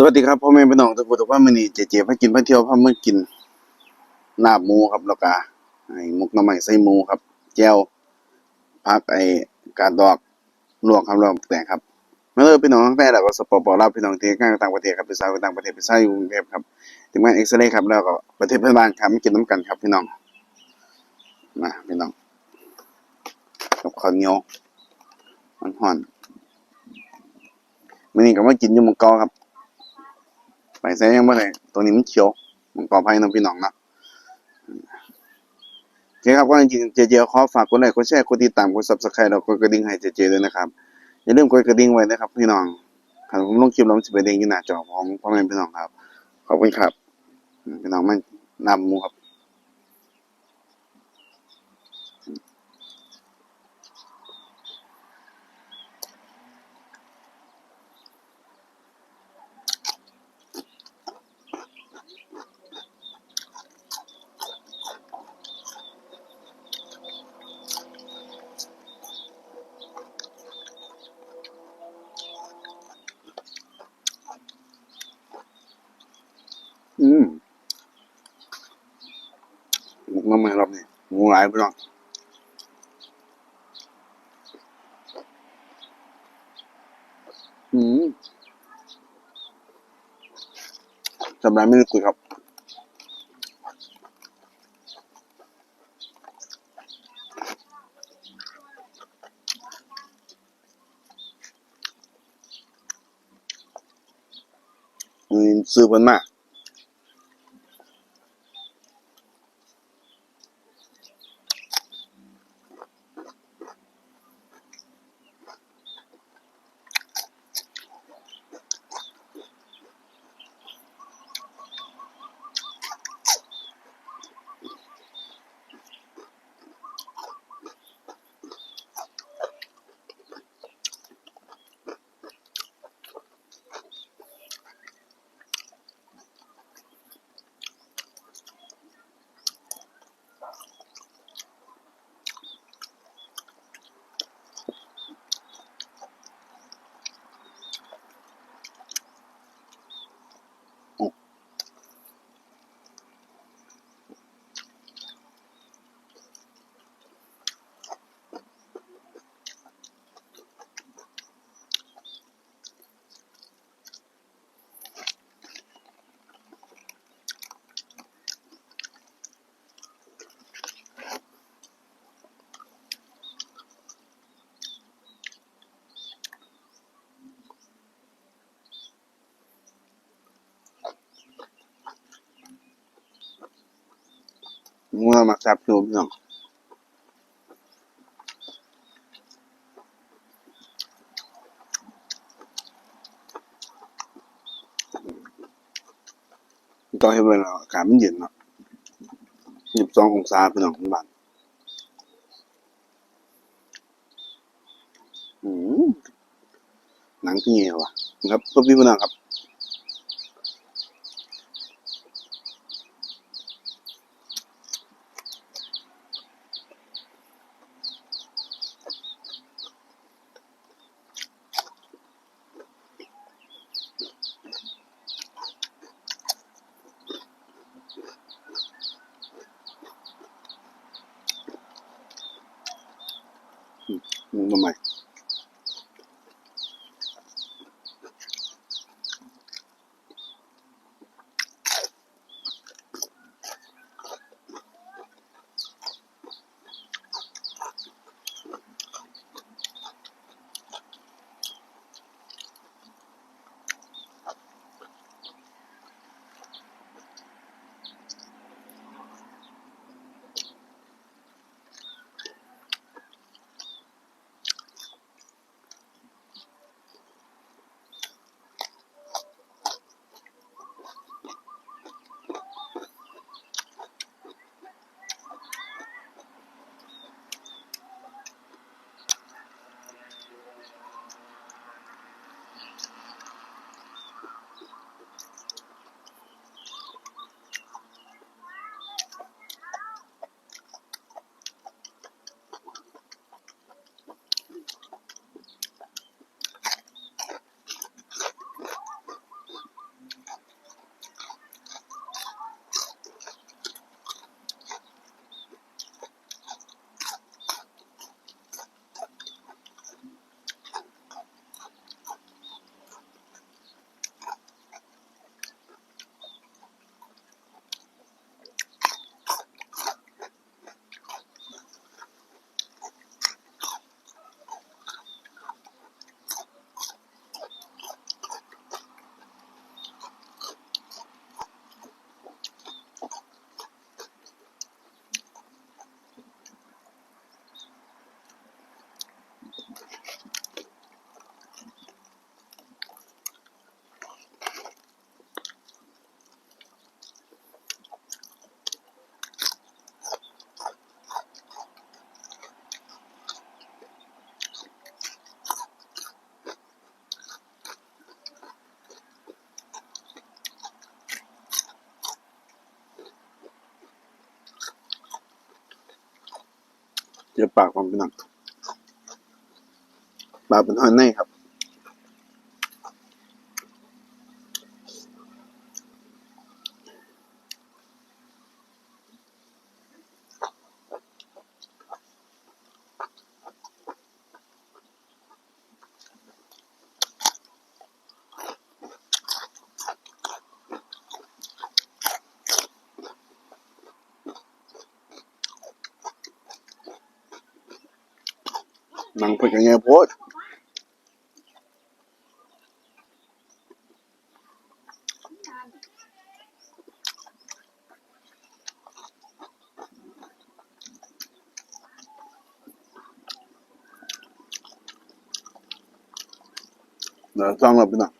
สวัสดีครับพ่อแม่พี่น้องทุกคนทุกท่านมื้อนี้เจเจพากินพาเที่ยวพามื้อกินลาบหมูครับแล้วก็ไอ้หมกหน่อไม้ใส่หมูครับแจ่วผักไอ้กาดดอกลวกครับล้วแต่งครับมาเลยพี่น้องตั้งแต่แล้วก็สปปลาวพี่น้องที่งานต่างประเทศครับไปซาวต่างประเทศไปซาวอยู่กรุงเทพครับถึงแมาเอ็กซเรย์ครับแล้วก็ประเทศเพื่อนบ้านครับไมากินน้ำกันครับพี่น้องมาพี่น้องกับข้าวเหนียวมันฮ้อนมื้อนี้ก็มากินอยู่มังกอครับ ไปใส่ยังไม่ได้ตัวนี้มันเขียวมันปลอดภัยนะพี่น้องนะโอเคครับก็จริงเจเจขอฝากกดไลค์กดแชร์กดติดตามกด Subscribe แล้วกดกระดิ่งให้เจเจด้วยนะครับอย่าลืมกดกระดิ่งไว้นะครับพี่น้องถ้าผมลงคลิปแล้วมันสิไปเด้งที่หน้าจอของพ่อแม่พี่น้องครับ ขอบคุณครับ พี่น้องมันนำมูครับ อืมหมกน้ำมันรอบนี้หมูหลายพี่น้องอืมสำหรับไม่ได้คุยครับอืมซื้อมันมาก หมูเรามาจับดูบน้องตอนให้เวลาอากาศมันเย็นเนาะยี่สิบสององศาพี่น้องบ้านหนังที่เงี้ยวะครับพวพี่พี่น้องครับ เดี๋ยวปากความเป็นหนักปากเป็นหอยในครับ นังเพิ่นก็แง่โพดเดี๋ยวจ้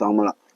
เดี๋ย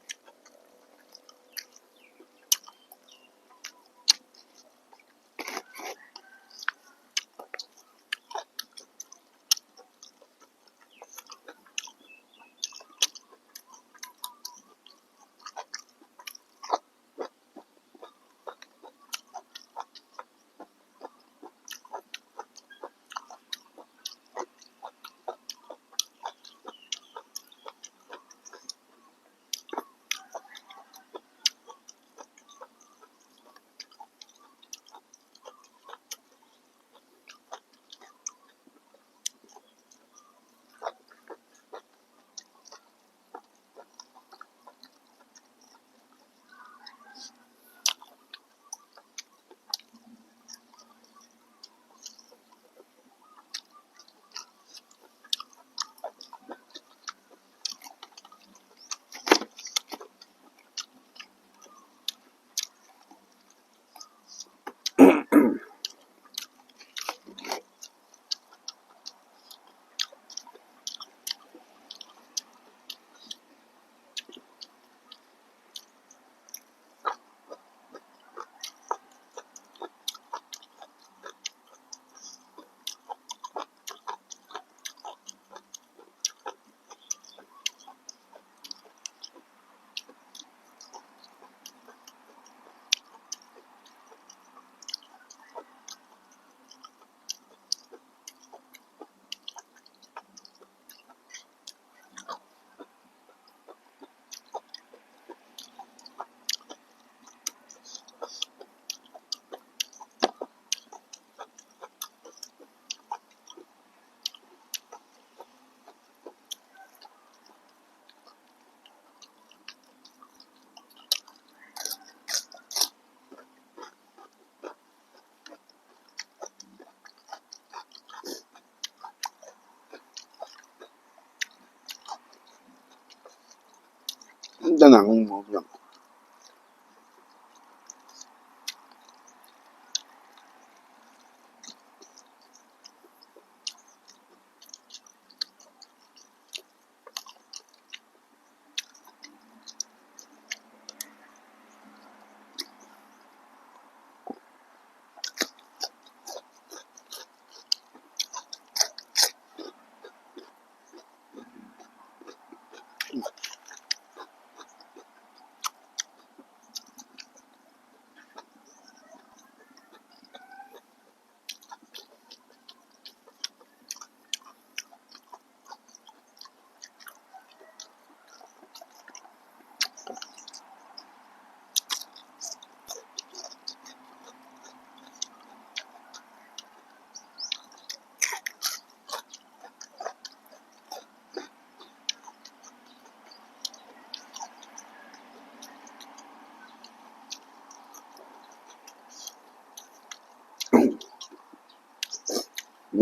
วต้อง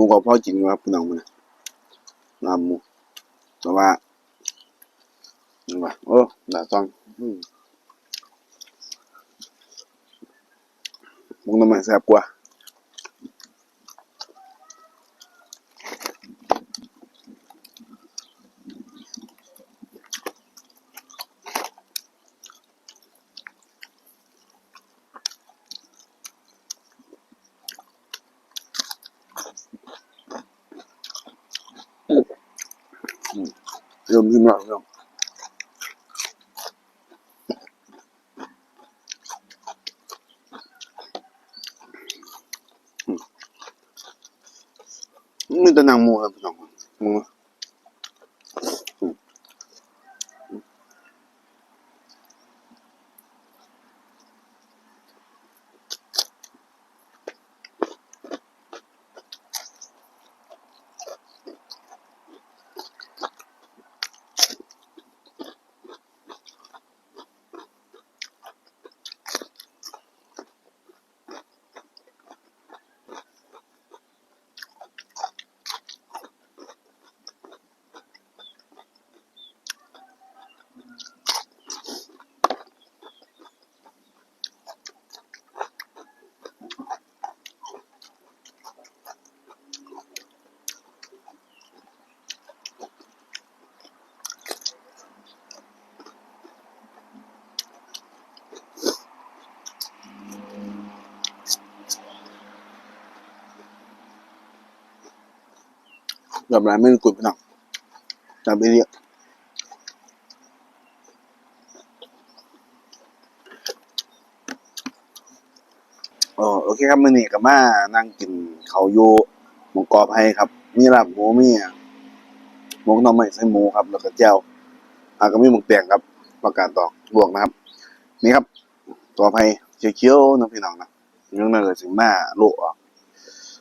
มาละแต่หนังหมูพี่น้องหมูก็พอกินอยู่ครับพี่น้องมันน่ะลาบหมูแต่ว่านี่ว่าโอ้ดาซองมุงน้ำมันแซ่บกว่า เริ่ มขึ้นแล้วพี่น้องอืมมีแต่นังหมูครับพี่น้องหมูอืม แบบไรไม่รู้กุดพี่น้องจับไปเรียกอ๋อโอเคครับมื้อนี้ก็มานั่งกินเขาวอยู่หมูกรอบให้ครับ มีลาบหมูมีหมกหน่อไม้ใส่หมูครับ แล้วก็แจ่วอาก็มีหมกแตงครับ ประกาศตอกลวกนะครับ นี่ครับ ตัวไผ่เขียวๆนะพี่น้องนะยังนั่นก็สิมาโลกออก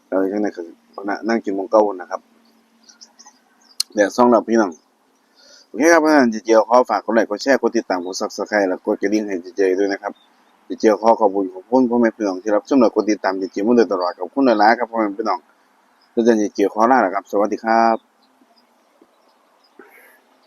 แล้วยังนั่นก็นั่งกินหมงเก้านะครับ แดดซ่องเราพี่น้องโอเคครับเพื่อนเจเจียวขอฝากกดไลค์กดแชร์กดติดตามกดซับสไครต์แล้วกดกระดิ่งให้เจเจด้วยนะครับเจเจียวขอขอบคุณขอบคุณพ่อแม่พี่น้องที่รับชมและกดติดตามเจเจียวมาโดยตลอดขอบคุณหลายๆครับพ่อแม่พี่น้องแล้วเจเจียวขอลาแล้วครับ สวัสดีครับ